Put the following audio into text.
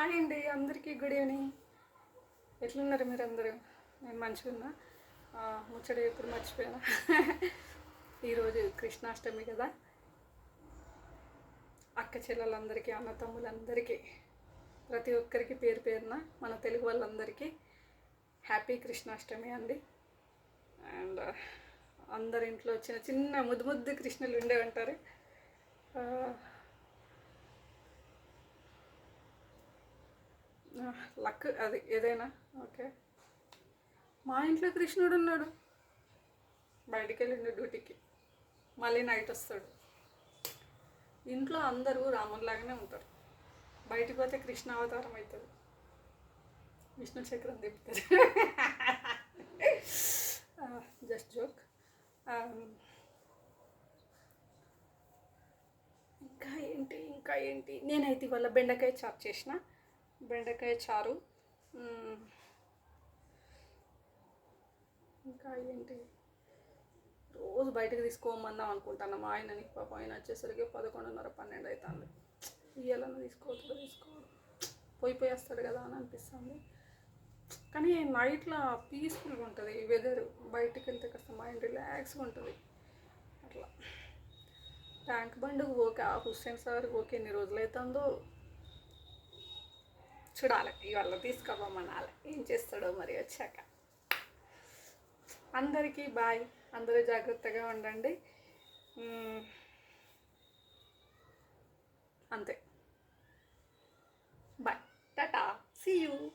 Hi అండి అందరికీ good evening. ఎట్లున్నారు మీరు అందరూ నేను మంచిగా ఉన్నా. ముచ్చడి ముచ్చట ఎప్పుడు మర్చిపోయినా. ఈరోజు కృష్ణాష్టమి కదా. అక్క చెల్లెలందరికీ అన్న తమ్ములందరికీ ప్రతి ఒక్కరికి పేరు పేరున మన తెలుగు వాళ్ళందరికీ హ్యాపీ కృష్ణాష్టమి అండి. అండ్ అందరింట్లో చిన్న చిన్న ముద్దు ముద్దు కృష్ణులు ఉండే ఉంటారు ఆ, లక్ అది ఏదైనా ఓకే. మా ఇంట్లో కృష్ణుడు ఉన్నాడు. బయటికి వెళ్ళిండు డ్యూటీకి. మళ్ళీ నైట్ వస్తాడు. ఇంట్లో అందరూ రామునిలాగానే ఉంటారు. బయటికి పోతే కృష్ణ అవతారం అవుతుంది విష్ణు చక్రం తిప్పుతారు జస్ట్ జోక్ ఇంకా ఏంటి ఇంకా ఏంటి? నేనైతే ఇవాళ బెండకాయ చాప్ చేసిన. బెండకాయ చారు. ఇంకా ఏంటి? రోజు బయటకు తీసుకోమందాం అనుకుంటాను. మా ఆయనని పాపం ఆయన వచ్చేసరికి పదకొండున్నర పన్నెండు అవుతుంది ఇయ్యాలన్నా తీసుకోవద్దు తీసుకోవద్దు పోయి పోయి వస్తాడు కదా అని అనిపిస్తుంది. కానీ నైట్లో పీస్ఫుల్గా ఉంటుంది. వెదర్ బయటికి వెళ్తే కాస్త మైండ్ రిలాక్స్గా ఉంటుంది. అట్లా. ట్యాంక్ బండ్కి ఓకే ఆ హుస్సేన్ సార్ ఓకే ఎన్ని రోజులు అవుతుందో చూడాలి ఇవాళ తీసుకోమనాలి ఏం చేస్తాడో మరి వచ్చాక. అందరికీ బాయ్. అందరూ జాగ్రత్తగా ఉండండి. అంతే. బాయ్. టాటా. See you